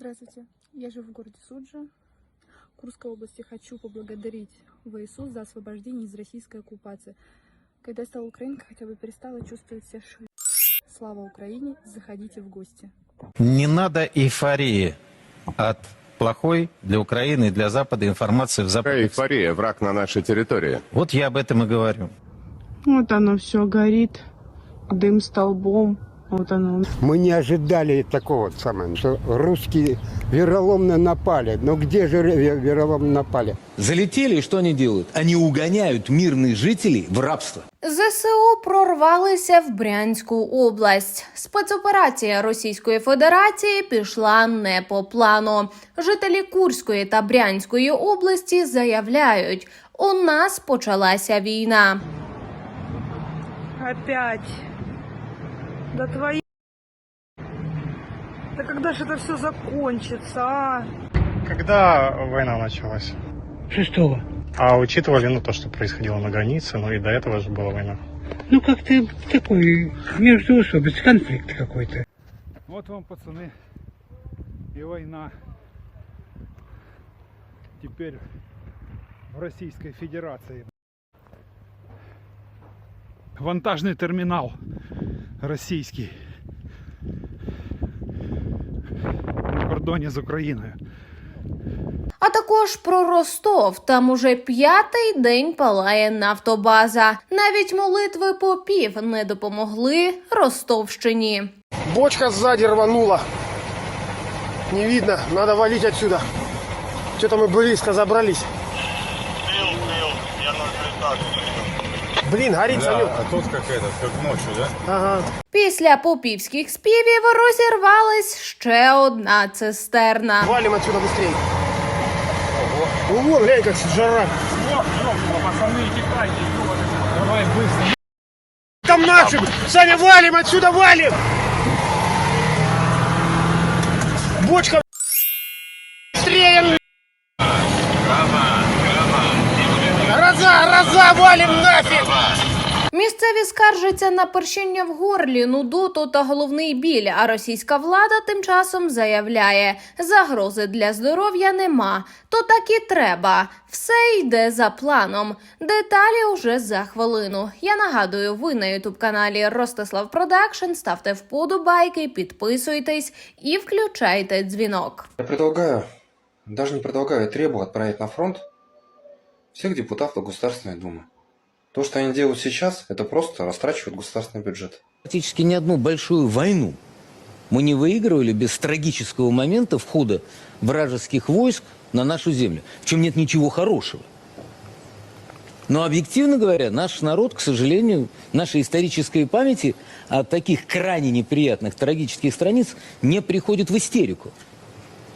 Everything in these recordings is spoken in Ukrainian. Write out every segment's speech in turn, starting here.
Здравствуйте, я живу в городе Суджа, Курской области. Хочу поблагодарить ВСУ за освобождение из российской оккупации. Когда я стала украинкой, хотя бы перестала чувствовать себя шлю. Слава Украине, заходите в гости. Не надо эйфории от плохой для Украины и для Запада информации в Какая Западе. эйфория, враг на нашей территории. Вот я об этом и говорю. Вот оно все горит, дым столбом. Вот оно. Мы не ожидали такого самого, что русские вероломно напали. Но где же ве- вероломно напали? Залетели, и что они делают? Они угоняют мирных жителей в рабство. ЗСУ прорвалися в Брянську область. Спецоперація Російської Федерації пішла не по плану. Жителі Курської та Брянської області заявляють: у нас почалася війна. Опять. Да твои... Да когда же это все закончится, а? Когда война началась? Шестого. А учитывали ну, то, что происходило на границе, ну и до этого же была война. Ну, как-то такой междуусобиц, конфликт какой-то. Вот вам, пацаны, и война. Теперь в Российской Федерации. Вантажный терминал российский на кордоні з Україною. А також про Ростов. Там уже п'ятий день палає нафтобаза. Навіть молитви попів не допомогли Ростовщині. Бочка сзади рванула. Не видно, надо валить отсюда. Что-то мы близко забрались. Блин, горит самолет. а тут как это, как ночью, да? Ага. Після попівських співів розірвалась ще одна цистерна. Валим отсюда быстрее. Ого. Ого, глянь, как жара. Давай быстро. Там наши! Саня, валим отсюда, валим! Бочка быстрее! Гроза, гроза, валим нафиг! Місцеві скаржаться на першіння в горлі, нудоту та головний біль. А російська влада тим часом заявляє, загрози для здоров'я нема. То так і треба. Все йде за планом. Деталі уже за хвилину. Я нагадую, ви на ютуб каналі Ростислав Продакшн. Ставте вподобайки, підписуйтесь і включайте дзвінок. Я предлагаю, даже не предлагаю, требую отправить на фронт всех депутатов Государственной Думы. То, что они делают сейчас, это просто растрачивают государственный бюджет. Практически ни одну большую войну мы не выигрывали без трагического момента входа вражеских войск на нашу землю, в чем нет ничего хорошего. Но объективно говоря, наш народ, к сожалению, нашей исторической памяти от таких крайне неприятных трагических страниц не приходит в истерику.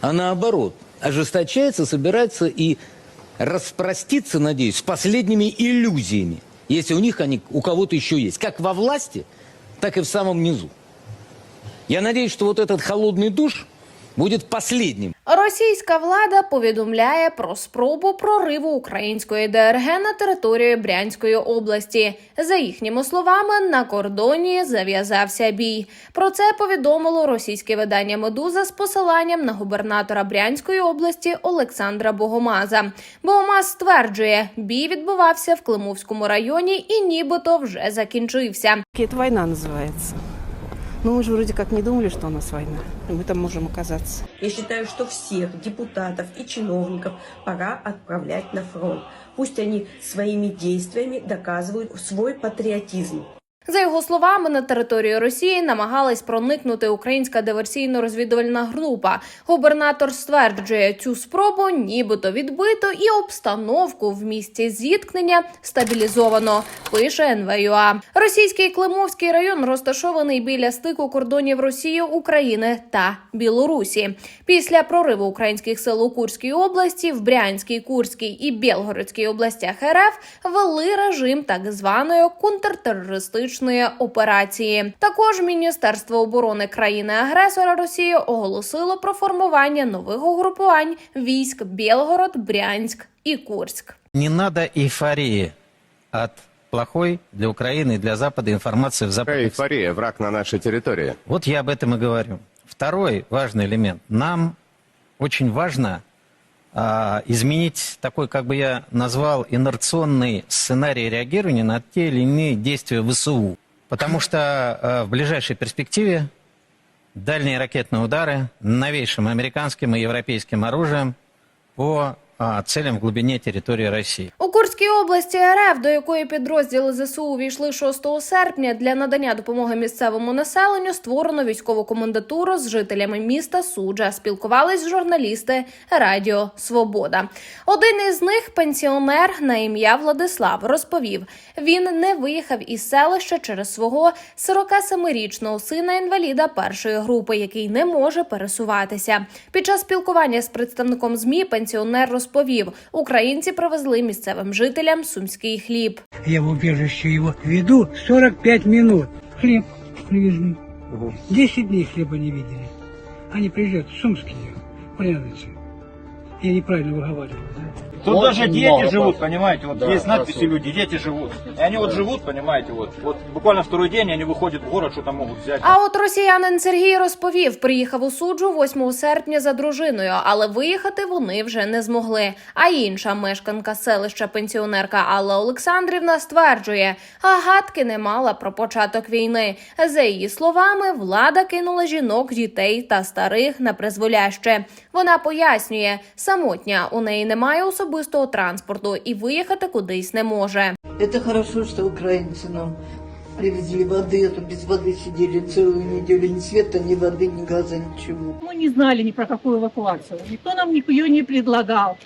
А наоборот, ожесточается, собирается и распроститься, надеюсь, с последними иллюзиями, если у них они у кого-то еще есть, как во власти, так и в самом низу. Я надеюсь, что вот этот холодный душ будет последним. Російська влада повідомляє про спробу прориву української ДРГ на територію Брянської області. За їхніми словами, на кордоні зав'язався бій. Про це повідомило російське видання Медуза з посиланням на губернатора Брянської області Олександра Богомаза. Богомаз стверджує, бій відбувався в Климовському районі і нібито вже закінчився. Это война называется. Ну, мы же вроде как не думали, что у нас война. Мы там можем оказаться. Я считаю, что всех депутатов и чиновников пора отправлять на фронт. Пусть они своими действиями доказывают свой патриотизм. За його словами, на територію Росії намагалась проникнути українська диверсійно-розвідувальна група. Губернатор стверджує, цю спробу нібито відбито і обстановку в місті зіткнення стабілізовано. Пише НВЮА. Російський Климовський район розташований біля стику кордонів Росії, України та Білорусі. Після прориву українських сил у Курській області в Брянській, Курській і Білгородській областях РФ ввели режим так званої контртерористичної операції. Також Міністерство оборони країни-агресора Росії оголосило про формування нових угрупувань військ Білгород, Брянськ і Курськ. Не надо эйфории от плохой для Украины и для Запада информации в Какая Западе. эйфория, враг на нашей территории. Вот я об этом и говорю. Второй важный элемент. Нам очень важно а, изменить такой, как бы я назвал, инерционный сценарий реагирования на те или иные действия ВСУ. Потому что а, в ближайшей перспективе дальние ракетные удары новейшим американским и европейским оружием по а, целям в глубине территории России. У Курській області РФ, до якої підрозділи ЗСУ увійшли 6 серпня, для надання допомоги місцевому населенню створено військову комендатуру з жителями міста Суджа. Спілкувались журналісти Радіо Свобода. Один із них, пенсіонер на ім'я Владислав, розповів: він не виїхав із селища через свого 47-річного сина інваліда першої групи, який не може пересуватися. Під час спілкування з представником змі пенсіонер розповів: українці привезли місцевим жителям сумський хліб. Я в убежище його веду 45 хвилин. Хліб привезли. 10 днів хліба не бачили. Вони приїжджають, сумський, порядочные. Я неправильно выговариваю. да? Тут даже дети живут, понимаете, вот есть надписи люди, дети живут. И они вот живут, понимаете, вот, вот буквально второй день они выходят в город, что-то могут взять. А от росіянин Сергій розповів, приїхав у суджу 8 серпня за дружиною, але виїхати вони вже не змогли. А інша мешканка селища пенсіонерка Алла Олександрівна стверджує, а гадки не мала про початок війни. За її словами, влада кинула жінок, дітей та старих на призволяще. Вона пояснює, самотня у неї немає особистого транспорту і виїхати кудись не може. Это хорошо, что украинцы нам привезли воды, а то без воды сидели целую неделю. Ни света, ни воды, ни газа, ничего. Мы не знали ни про какую эвакуацию. Никто нам ее не предлагал.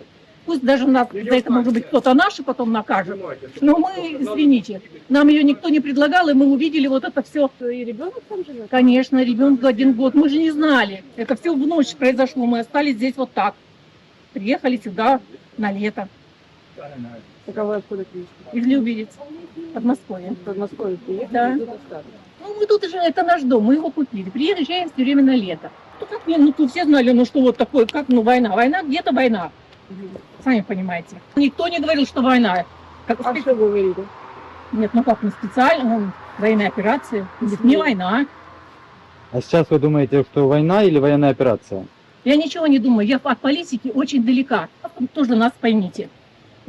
Пусть даже нас за это, может быть, кто-то наши потом накажет. Но мы, извините, нам ее никто не предлагал, и мы увидели вот это все. И ребенок там живет? Конечно, ребенку один год. Мы же не знали. Это все в ночь произошло. Мы остались здесь вот так. Приехали сюда на лето. Каковы откуда приехали? Из Люберец, Подмосковье. Подмосковье приехали? Да. Ну, мы тут уже, это наш дом, мы его купили. Приезжаем все время на лето. Ну, как мне, ну, тут все знали, ну, что вот такое, как, ну, война. Война, где-то война. Сами понимаете. Никто не говорил, что война. Как, А что говорили? Нет, ну как, не специально, ну, военная операция. Говорит, Не война. А сейчас вы думаете, что война или военная операция? Я ничего не думаю, я от политики очень далека. Тоже нас поймите.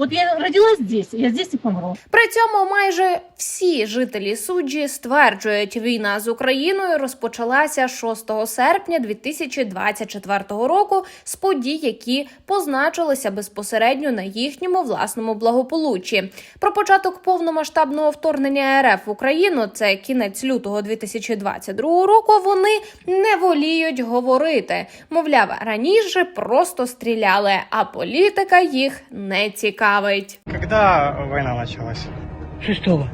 Вот я родилась здесь, я здесь и помру. При цьому майже всі жителі суджі стверджують, війна з Україною розпочалася 6 серпня 2024 року з подій, які позначилися безпосередньо на їхньому власному благополуччі. Про початок повномасштабного вторгнення РФ в Україну, це кінець лютого 2022 року. Вони не воліють говорити. Мовляв, раніше просто стріляли, а політика їх не цікавить. Когда война началась? Шестого.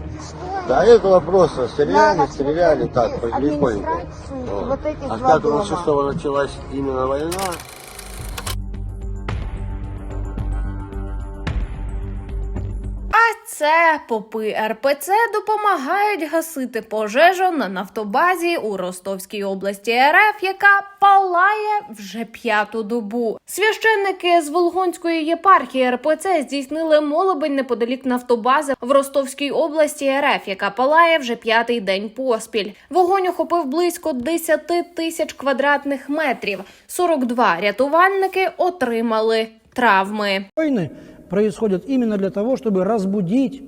До этого просто стреляли, стреляли так, потихоньку. Вот. А как 26 началась именно война, це попи РПЦ допомагають гасити пожежу на нафтобазі у Ростовській області РФ, яка палає вже п'яту добу. Священники з Волгонської єпархії РПЦ здійснили молебень неподалік нафтобази в Ростовській області РФ, яка палає вже п'ятий день поспіль. Вогонь охопив близько 10 тисяч квадратних метрів. 42 рятувальники отримали травми. Происходят именно для того, чтобы разбудить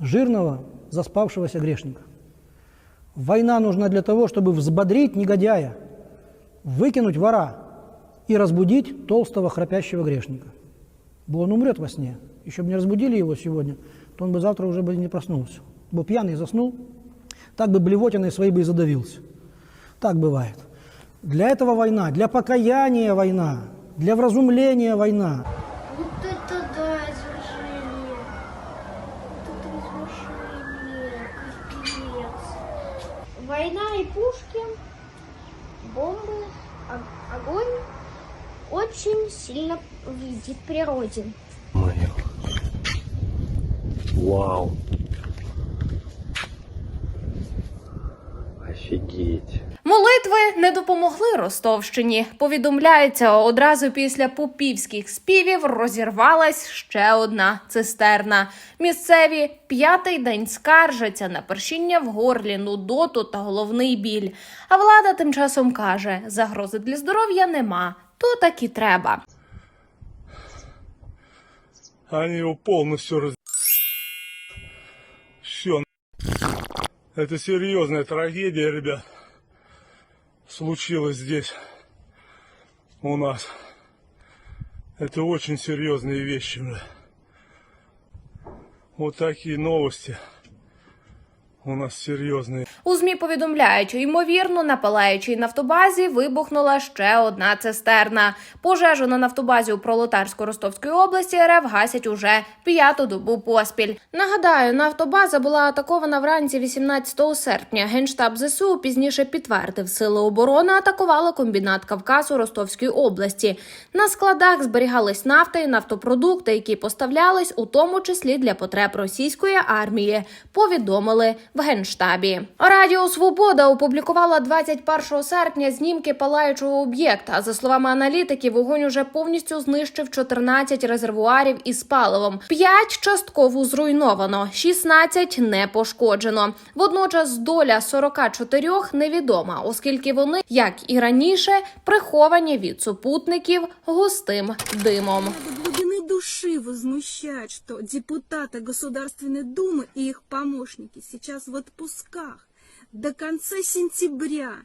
жирного, заспавшегося грешника. Война нужна для того, чтобы взбодрить негодяя, выкинуть вора и разбудить толстого храпящего грешника. Бо он умрет во сне. Еще бы не разбудили его сегодня, то он бы завтра уже бы не проснулся. Бо пьяный заснул, так бы блевотиной своей бы и задавился. Так бывает. Для этого война, для покаяния война, для вразумления война. Вот это да, извержение. Вот это извержение, капец. Война и пушки, бомбы, огонь очень сильно вредит природе. Вау. Офигеть. Молитви не допомогли Ростовщині. Повідомляється, одразу після попівських співів розірвалась ще одна цистерна. Місцеві п'ятий день скаржаться на першіння в горлі, нудоту та головний біль. А влада тим часом каже: загрози для здоров'я нема. то так і треба. Они его полностью раз... Все. Это серьезная трагедия, ребят. Случилось здесь у нас. Это очень серьезные вещи. Вот такие новости у нас серьезные. У змі повідомляють, ймовірно на палаючій нафтобазі вибухнула ще одна цистерна. Пожежу на нафтобазі у Пролетарсько-Ростовської області РФ гасять уже п'яту добу поспіль. Нагадаю, нафтобаза була атакована вранці 18 серпня. Генштаб ЗСУ пізніше підтвердив, сили оборони атакували комбінат Кавказ у Ростовській області. На складах зберігались нафта і нафтопродукти, які поставлялись у тому числі для потреб російської армії. Повідомили в генштабі. Радіо Свобода опублікувала 21 серпня знімки палаючого об'єкта. За словами аналітиків, вогонь уже повністю знищив 14 резервуарів із паливом. 5 частково зруйновано, 16 не пошкоджено. Водночас доля 44 невідома, оскільки вони, як і раніше, приховані від супутників густим димом. Души возмущает, что депутаты Государственной Думы и их помощники сейчас в отпусках до конца сентября.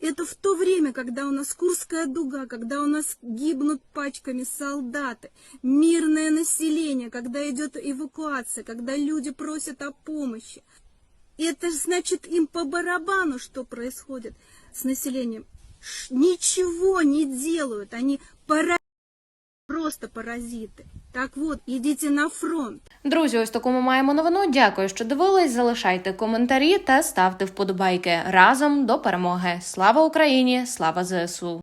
Это в то время, когда у нас Курская дуга, когда у нас гибнут пачками солдаты, мирное население, когда идет эвакуация, когда люди просят о помощи. Это значит им по барабану, что происходит с населением. Ничего не делают, они пора просто паразити. Так вот, ідіть на фронт. Друзі, ось таку ми маємо новину. Дякую, що дивились. Залишайте коментарі та ставте вподобайки разом до перемоги. Слава Україні! Слава ЗСУ!